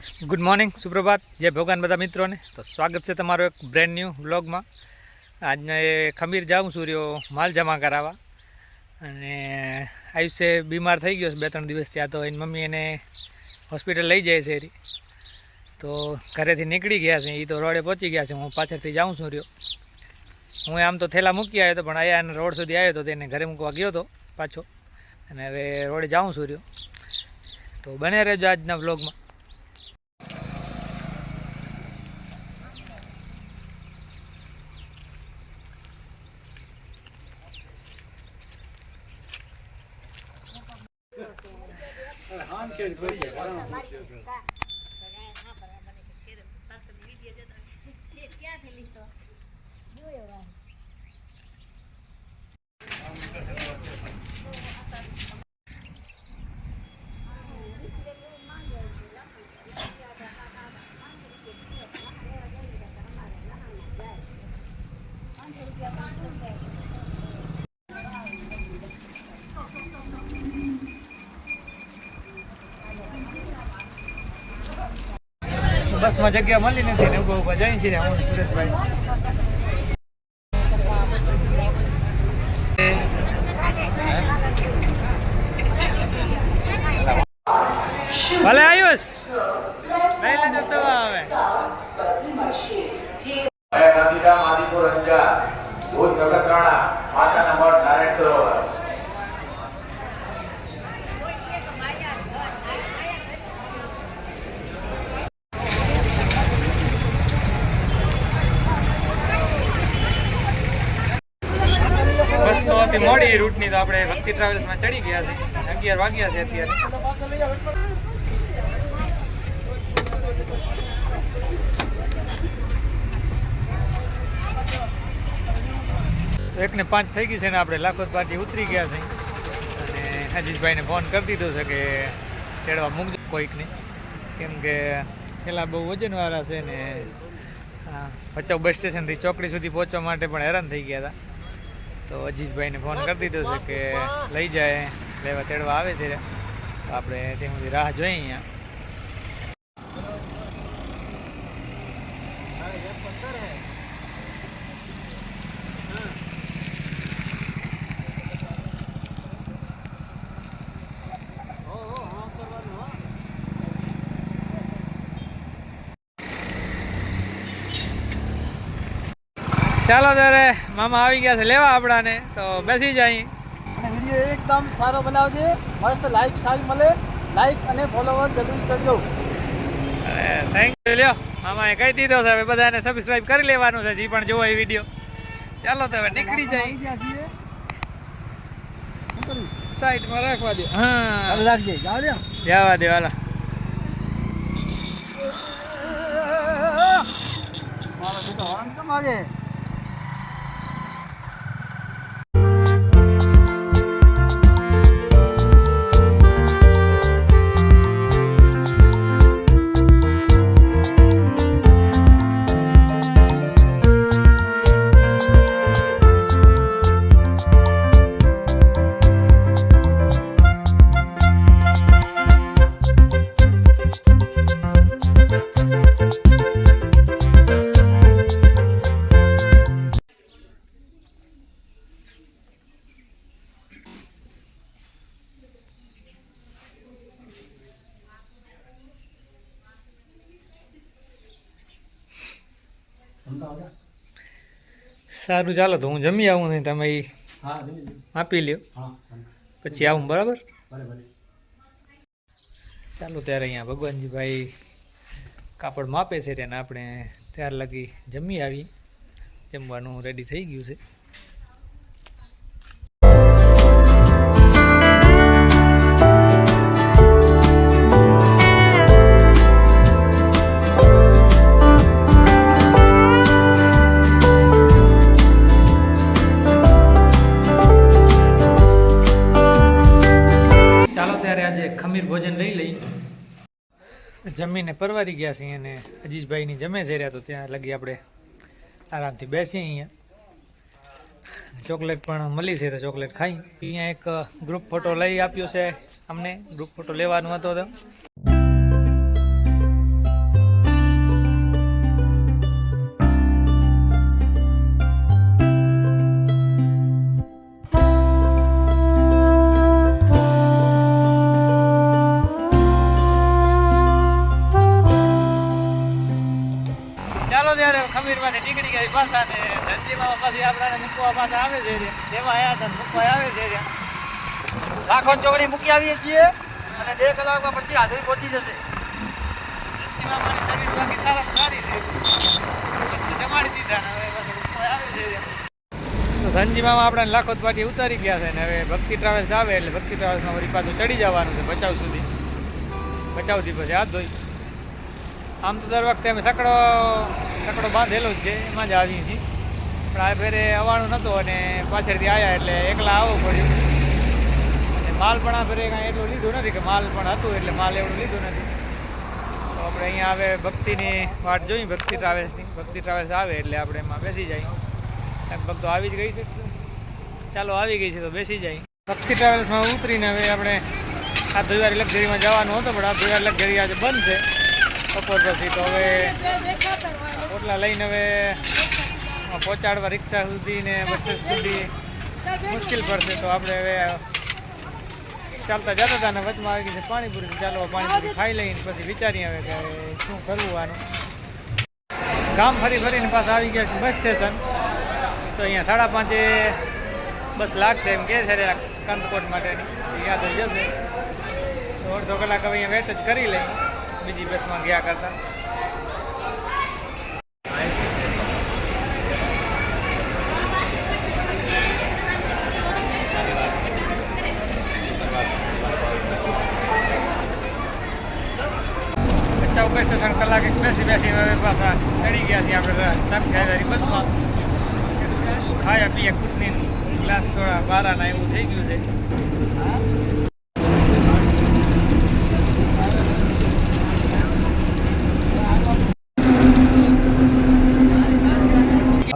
Good morning સુપ્રભાત જય ભગવાન બધા મિત્રોને. તો સ્વાગત છે તમારો એક બ્રેન્ડ ન્યૂ આજના એ ખમીર જાઉં સૂર્યો માલ જમા કરાવવા. અને આયુષ્ય બીમાર થઈ ગયો છે બે ત્રણ દિવસ ત્યાં તો. એની મમ્મી એને હોસ્પિટલ લઈ જાય છે એરી. તો ઘરેથી નીકળી ગયા છે. એ તો રોડે પહોંચી ગયા છે. હું પાછળથી જાઉં છું રહ્યો. હું આમ તો થેલા મૂકી આવ્યો હતો પણ અહીંયા એને રોડ સુધી આવ્યો હતો તેને ઘરે મૂકવા ગયો હતો પાછો. અને હવે રોડે જાઉં છું રહ્યો. તો બને રહેજો આજના બ્લોગમાં બસમાં જગ્યા મળી નથી ને ઊભા ઊભા છે હું સુરેશભાઈ. ભલે આયુષ. નહીં લેજો હવે. હતી મોડી રૂટની તો આપણે ભક્તિ ટ્રાવેલ્સમાં ચડી ગયા છે અગિયાર વાગ્યા છે અત્યારે. એક ને પાંચ થઈ ગઈ છે ને આપણે લાખોદ પાછી ઉતરી ગયા છે અને હજીશભાઈને ફોન કરી દીધો છે કે તેડવા મૂકજો કોઈકને. કેમ કે છેલ્લા બહુ વજનવાળા છે ને ભચાઉ બસ સ્ટેશનથી ચોકડી સુધી પહોંચવા માટે પણ હેરાન થઈ ગયા હતા. તો અજીજભાઈને ફોન કરી દીધો છે કે લઈ જાય, લેવા તેડવા આવે છે. આપણે ત્યાં રાહ જોઈએ અહીંયા. ચાલો ત્યારે મામા આવી ગયા છે. લેવા આપણાને. તો બેસી જાય. વીડિયો એકદમ સારો બનાવજે. મસ્ત લાઈક સારી મળે. લાઈક અને ફોલોવર જરૂર કરજો. થેન્ક યુ લ્યો મામાએ કહી દીધો છે હવે બધાને સબસ્ક્રાઇબ કરી લેવાનું છે. જે પણ જોવો એ વીડિયો. ચાલો તો હવે નીકળી જાય? સાઈડમાં રાખવા દે. હા. રાખજે. જાવ દે જવા દે વાલા મારો બેટો હોર્ન કેમ સારું ચાલો તો હું જમી આવું ને તમે લ્યો. આપી લ્યો. પછી આવું બરાબર? ચાલો ત્યારે અહીંયા ભગવાનજીભાઈ કાપડ માપે છે તેને આપણે ત્યાર લગી જમી આવી જમવાનું રેડી થઈ ગયું છે. જમીને પરવારી ગયા છીએ અને અજીજભાઈની જમે છે રહ્યા તો ત્યાં લગી આપણે આરામથી બેસીએ અહીંયા. ચોકલેટ પણ મળી છે તો ચોકલેટ ખાઈ. અહીંયા એક ગ્રુપ ફોટો લઈ આપ્યો છે અમને. ગ્રુપ ફોટો લેવાનો હતો તો. પાછી આપણાને મૂકવા પાછા આવે છે રે. તેમાં આવ્યા હતા ને મૂકવા આવે છે રે. લાખો ચોકડી મૂકી આવીએ છીએ અને બે કલાકમાં પછી હાજરી પહોંચી જશે. મારી શરીર બાકી સારી છે. પછી જમાડી દીધા ને હવે પાછા મૂકવા આવે આપણે પાટી ઉતારી ગયા છે ને હવે ભક્તિ ટ્રાવેલ્સ આવે એટલે ભક્તિ ટ્રાવેલ્સમાં વળી પાછું ચડી જવાનું છે બચાવ સુધી. બચાવથી પછી હાથ ધોઈ. આમ તો દર વખતે અમે સકડો સકડો બાંધેલો જ છે એમાં જ આવીએ છીએ. પણ આ ફેરે આવવાનું નહોતું અને પાછળથી આવ્યા એટલે એકલા આવવું પડ્યું. અને માલ પણ આ ફેરે કાંઈ એટલું લીધું નથી કે માલ પણ હતું એટલે માલ એવું લીધું નથી. તો આપણે અહીંયા આવે ભક્તિની વાટ જોઈ, ભક્તિ ટ્રાવેલ્સની. ભક્તિ ટ્રાવેલ્સ આવે એટલે આપણે એમાં બેસી જાય. લગભગ તો આવી જ ગઈ છે. ચાલો આવી ગઈ છે તો બેસી જાય. ભક્તિ ટ્રાવેલ્સમાં ઉતરીને હવે આપણે આ દુવારી લક્ઝરીમાં જવાનું હતું, પણ આ દુવારી લક્ઝરી આજે બંધ છે. બપોર પછી તો હવે ઓટલા લઈને હવે પહોંચાડવા રિક્ષા સુધી ને બસ સુધી મુશ્કેલ પડશે તો આપણે હવે ચાલતા જતા હતા ને વચમાં આવી ગઈ છે પાણીપુરી ચાલો પાણીપુરી ખાઈ લઈને પછી વિચારીએ હવે કે શું કરવું આનું. ગામ ફરી ફરીને પાછા આવી ગયા છે બસ સ્ટેશન. તો અહીંયા સાડા પાંચે બસ લાગશે એમ કે છે કંદકોટ માટેની. યાદ થઈ જશે. અડધો કલાક હવે અહીંયા વેટ જ કરી લઈ. બીજી બસમાં ગયા કરતા બચ્ચા ઉપર સ્ટેશન કલાક એક બેસી હવે પાછા ચડી ગયા છીએ આપણે સાત ખાયદારી બસમાં? ખાયા, પીયા કુછની ગ્લાસ થોડા બારાના એવું થઈ ગયું છે.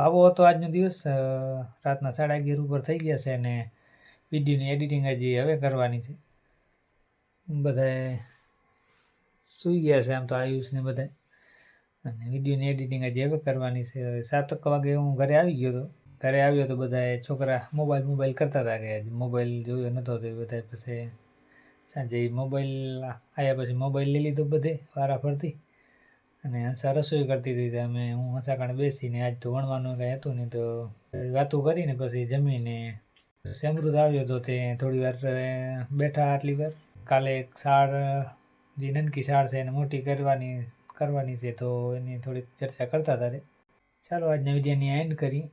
આવો હતો આજનો દિવસ રાતના સાડા અગિયાર ઉપર થઈ ગયા છે અને વિડીયોની એડિટિંગ હજી હવે કરવાની છે. બધાએ સૂઈ ગયા છે આમ તો આયુષ ને બધા અને વિડીયોની એડિટિંગ આજે હવે કરવાની છે. સાત સાતક વાગે હું ઘરે આવી ગયો હતો ઘરે આવ્યો તો બધાએ છોકરા મોબાઈલ મોબાઈલ કરતા હતા કે મોબાઈલ જોયો નહોતો તો એ બધાએ પછી સાંજે મોબાઈલ આવ્યા પછી મોબાઈલ લઈ લીધો બધે વારા ફરતી અને હંસા રસોઈ કરતી હતી અમે, હું હંસા કારણે બેસીને આજ તો વણવાનું કાંઈ હતું નહીં તો વાતું કરીને પછી જમીને સમૃદ્ધ આવ્યો તો તે થોડી વાર બેઠા આટલી વાર. કાલે એક સાળ જે નનકી સાળ છે એને મોટી કરવાની કરવાની છે તો એની થોડીક ચર્ચા કરતા હતા રે ચાલો આજના વિડીયોની એન્ડ કરી.